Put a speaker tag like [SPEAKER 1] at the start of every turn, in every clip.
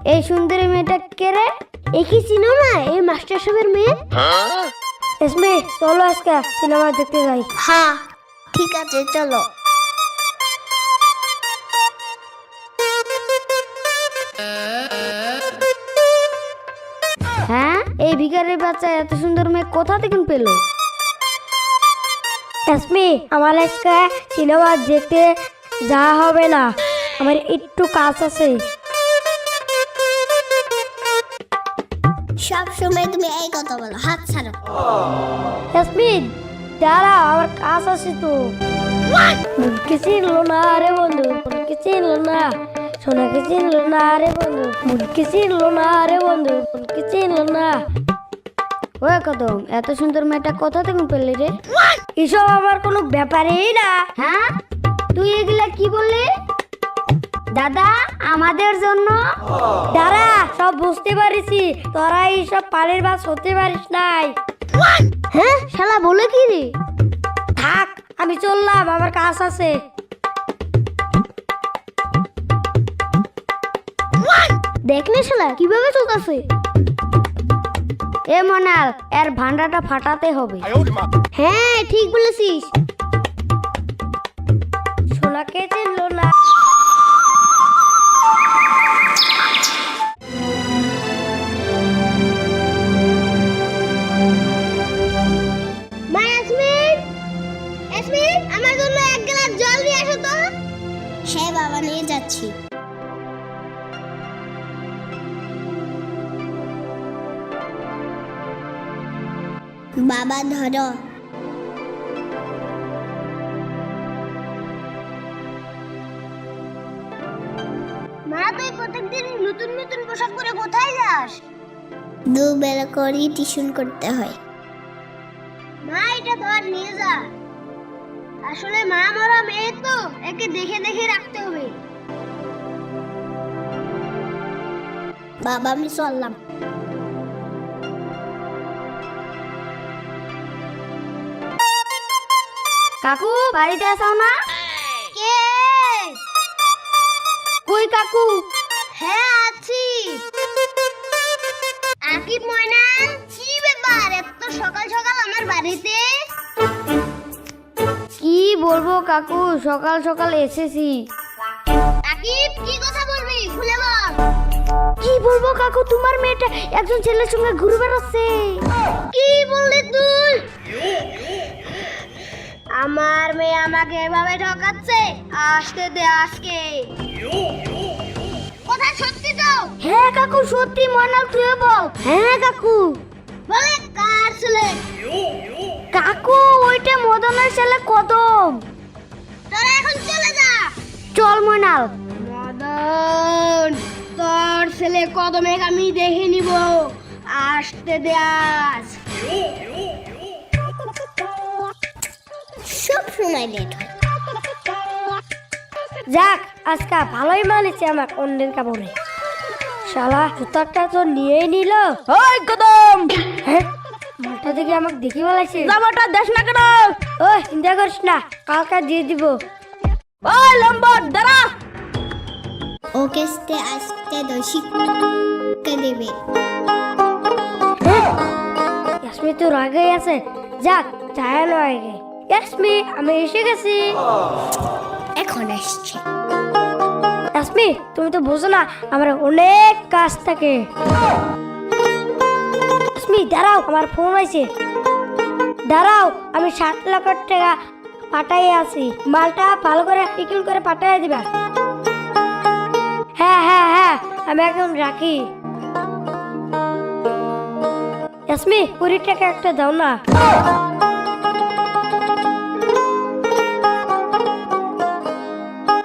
[SPEAKER 1] এই সুন্দরী মেয়েটা কে রে? এ কি না এই মাস্টার সাহেবের মেয়ে? এসমে চলো আজকে সিনেমা দেখতে যাই।
[SPEAKER 2] হ্যাঁ ঠিক আছে চলো।
[SPEAKER 1] হ্যাঁ? এই ভিখারির বাচ্চা এত সুন্দর মেয়ে কোথা থেকে পেল? এসমি আমার আজকে সিনেমা দেখতে যাওয়া হবে না। আমার একটু কাজ আছে।
[SPEAKER 2] সব সময় তুমি এই কথা বলো হাত ছাড়ো।
[SPEAKER 1] ইয়াসমিন দাঁড়া আমার কাজ আছে তো। মুখকে চিনলো না রে বন্ধু মুখকে চিনলো না। সোনাকে চিনলো না রে বন্ধু মুখকে চিনলো না রে বন্ধু মুখকে চিনলো না। ওই কদম এত সুন্দর মেয়েটা কোথা থেকে পেলি রে? এসব আমার কোনো ব্যাপারই না। হ্যাঁ? তুই এগুলা কি বললি? দাদা আমাদের জন্য। দাঁড়া সব বুঝতে পারিছি। তোরা এইসব পালের বাস হতে পারিস নাই। হ্যাঁ শালা বলে কি রে? থাক আমি চললাম আমার কাজ আছে। দেখলে শালা কীভাবে চলতেছে। এ মনাল এর ভান্ডাটা ফাটাতে হবে। হ্যাঁ ঠিক বলেছিস। সোনাকে চিনলো
[SPEAKER 2] বাবা ধরো।
[SPEAKER 1] মা তুই প্রত্যেকদিন নতুন নতুন পোশাক পরে কোথায় যাস?
[SPEAKER 2] দুবেলা করেই টিউশন করতে হয়।
[SPEAKER 1] মা এটা ধর নিয়ে যা। আসলে মা মরা মেয়ে তো একে দেখে দেখে রাখতে হবে।
[SPEAKER 2] বাবা আমি চললাম
[SPEAKER 1] কাকু বাড়িতে আসাও না কে কই কাকু হ্যাঁ আছি আকিব ময়না কি ব্যাপার এত সকাল সকাল আমার বাড়িতে কি বলব কাকু সকাল সকাল এসেছি আকিব কি কথা বলবি খুলে কি বলব কাকু, তোমার মেয়েটা একজন ছেলের সঙ্গে ঘুরে বেড়াচ্ছে। কি বললি তুই? আমার মেয়ে আমাকে এভাবে ঠকাচ্ছে। আসতে দে আজকে। কথা সত্যি তো হ্যাঁ কাকু, সত্যি মনাল তুই বল। হ্যাঁ কাকু। বলে, কার ছেলে? কাকু, ওইটা মদনের ছেলে কদম। তোরা এখন চলে যা। চল মনাল মদন। তোর ছেলে কদমে আমি দেখে নিব। আসতে দে আজ।
[SPEAKER 2] সব সময় লেট হয়।
[SPEAKER 1] যাক আজকে ভালোই মানেছে আমার অন্যের কাপড়ে শালা জুতারটা তো নিয়েই নিল। ওই কদম! হ্যাঁ মালটা দেখে আমাকে দেখি বলাইছে। জামাটা দেশ না কেন? ওই চিন্তা করিস না কালকে দিয়ে দিব। ওই লম্বর দাঁড়া!
[SPEAKER 2] ওকে আস্তে আস্তে দোষী দেবে
[SPEAKER 1] ইয়াসমি তো রাগে আছে যাক চায় না আগে ইয়াসমি আমি এসে গেছি
[SPEAKER 2] এখন আসছে
[SPEAKER 1] ইয়াসমি তুমি তো বোঝো না আমার অনেক কাজ থাকে ইয়াসমি দাঁড়াও আমার ফোন আছে দাঁড়াও আমি ষাট লাখ টাকা পাঠাই আছি মালটা ভালো করে পিকিল করে পাঠাই দিবা হ্যাঁ হ্যাঁ হ্যাঁ আমি এখন রাখি। ইয়াসমি কুড়ি টাকা একটা দাও না।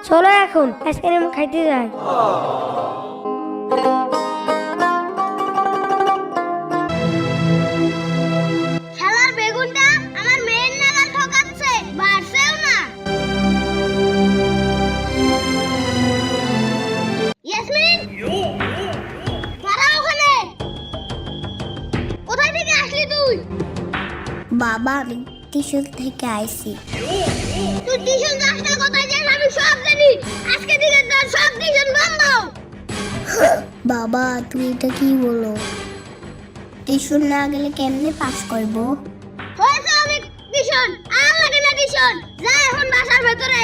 [SPEAKER 1] চলো এখন আইসক্রিম খাইতে যাই।
[SPEAKER 2] বাবা আমি টিউশন থেকে আইছি
[SPEAKER 1] তুই টিউশন যাস না কোথায় যাস আমি সব জানি। আজকে থেকে তোর সব টিউশন বন্ধ।
[SPEAKER 3] বাবা তুই এটা কি বলো? টিউশন না গেলে কেমনে পাস করব? হয়েছে অনেক টিউশন। আর লাগে না টিউশন। যা এখন বাসার ভেতরে।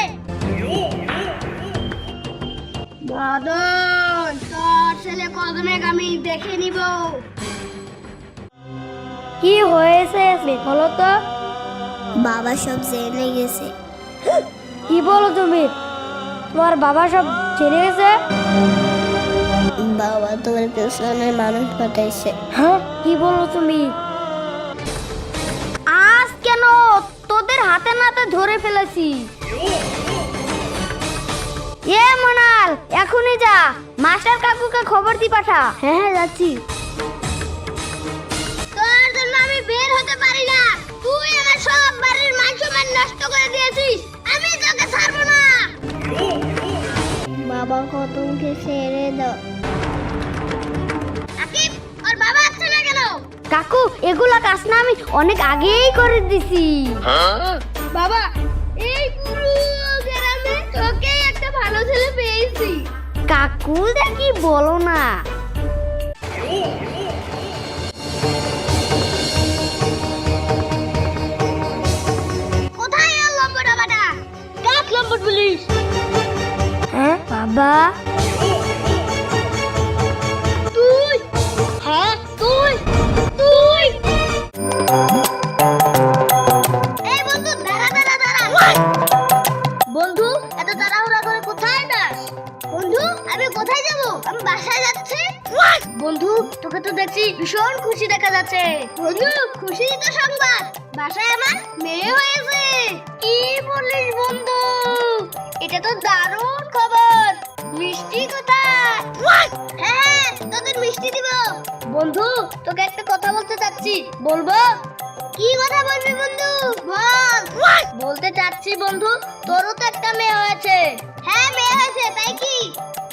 [SPEAKER 3] বাদন তোর ছেলে কদমে আমি দেখে নিব।
[SPEAKER 1] কি হয়েছে বলো তো।
[SPEAKER 3] বাবা সব জেনে গেছে।
[SPEAKER 1] কি বলো তুমি? তোমার বাবা সব জেনে গেছে?
[SPEAKER 3] বাবা পেছনে মানুষ পাঠাইছে।
[SPEAKER 1] হ্যাঁ কি বলো তুমি? আজ কেন তোদের হাতে নাতে ধরে ফেলেছি? এ মনাল এখনই যা। মাস্টার কাকুকে খবর দি পাঠা। হ্যাঁ হ্যাঁ যাচ্ছি।
[SPEAKER 3] নষ্ট করে দিয়েছিস। আমি তোকে ছাড়বো না। বাবা কদমকে ছেড়ে দাও। আকিব ওর বাবা আসছে না কেন?
[SPEAKER 1] কাকু এগুলা কাজ না আমি অনেক আগেই করে দিছি।
[SPEAKER 3] বাবা এই পুরো গ্রামে তোকে একটা ভালো ছেলে পেয়েছি।
[SPEAKER 1] কাকু কি বলো না। বাবা।
[SPEAKER 3] তুই। হ্যাঁ তুই। তুই। বন্ধু বন্ধু, এত তাড়াহুড়া করে কোথায় যাস? বন্ধু, আমি কোথায় যাব? আমি বাসায় যাচ্ছি। বন্ধু, তোকে তো দেখছি ভীষণ খুশি দেখা যাচ্ছে। বন্ধু, খুশি তো সংবাদ। বাসায় আমার মেয়ে হয়েছে। কি বলিস বন্ধু? এটা তো দারুণ খবর। মিষ্টি কোথায়? হ্যাঁ তোদের মিষ্টি দিব। বন্ধু তোকে একটা কথা বলতে চাচ্ছি। বলব? কি কথা বলবি বন্ধু? বল। বলতে চাচ্ছি বন্ধু তোরও তো একটা মেয়ে হয়েছে। হ্যাঁ মেয়ে হয়েছে তাই কি?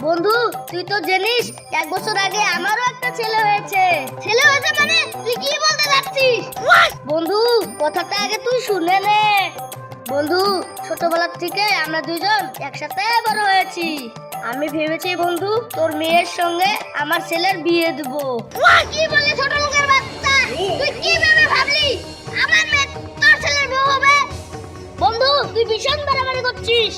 [SPEAKER 3] বন্ধু তুই তো জানিস এক বছর আগে আমারও একটা ছেলে হয়েছে। ছেলে হয়েছে মানে তুই কি বলতে চাচ্ছিস? বন্ধু কথাটা আগে তুই শুনে নে। বন্ধু ছোটবেলার থেকে আমরা দুজন একসাথে বড় হয়েছি। আমি ভেবেছি বন্ধু তোর মেয়ের সঙ্গে আমার ছেলের বিয়ে দেব। কি বলে ছোট লোকের বাচ্চা? তুই কি ভেবে ভাবলি? আমার মেয়ে তোর ছেলের বউ হবে? বন্ধু তুই ভীষণ বাড়াবাড়ি করছিস।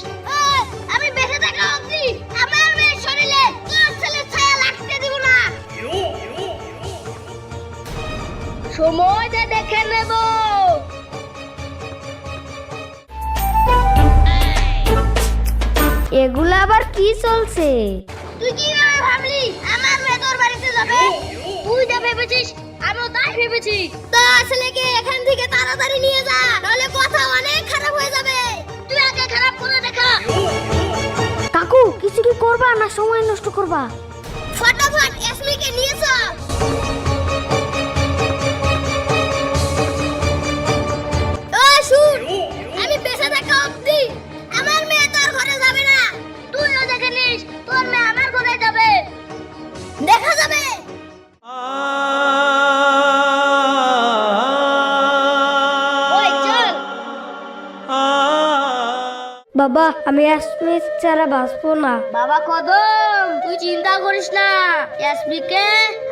[SPEAKER 3] আমি বেঁচে থাকা অবধি আমার মেয়ের শরীরে তোর ছেলের ছায়া লাগতে দিব না। সময় দেখে নেব।
[SPEAKER 1] এগুলা আবার কি চলছে?
[SPEAKER 3] তুই কি ভাবে ভাবলি? আমার মেয়ে তোর বাড়িতে যাবে? তুই যা ভেবেছিস আমিও তাই ভেবেছি। তো ছেলেকে এখান থেকে তাড়াতাড়ি নিয়ে যা নাহলে কথা অনেক খারাপ হয়ে যাবে। তুই আগে খারাপ করে দেখা।
[SPEAKER 1] কাকু কিছু কি করবা না সময় নষ্ট করবা?
[SPEAKER 3] ফটাফট এসমিকে নিয়ে চল
[SPEAKER 1] বাবা, আমি অ্যাসমিক ছাড়া বাঁচবো না।
[SPEAKER 3] বাবা কদম, তুই চিন্তা করিস না। ইয়াসমিকে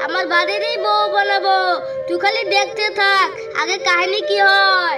[SPEAKER 3] আমার বাড়িরই বউ বানাবো। তুই খালি দেখতে থাক, আগে কাহিনী কি হয়।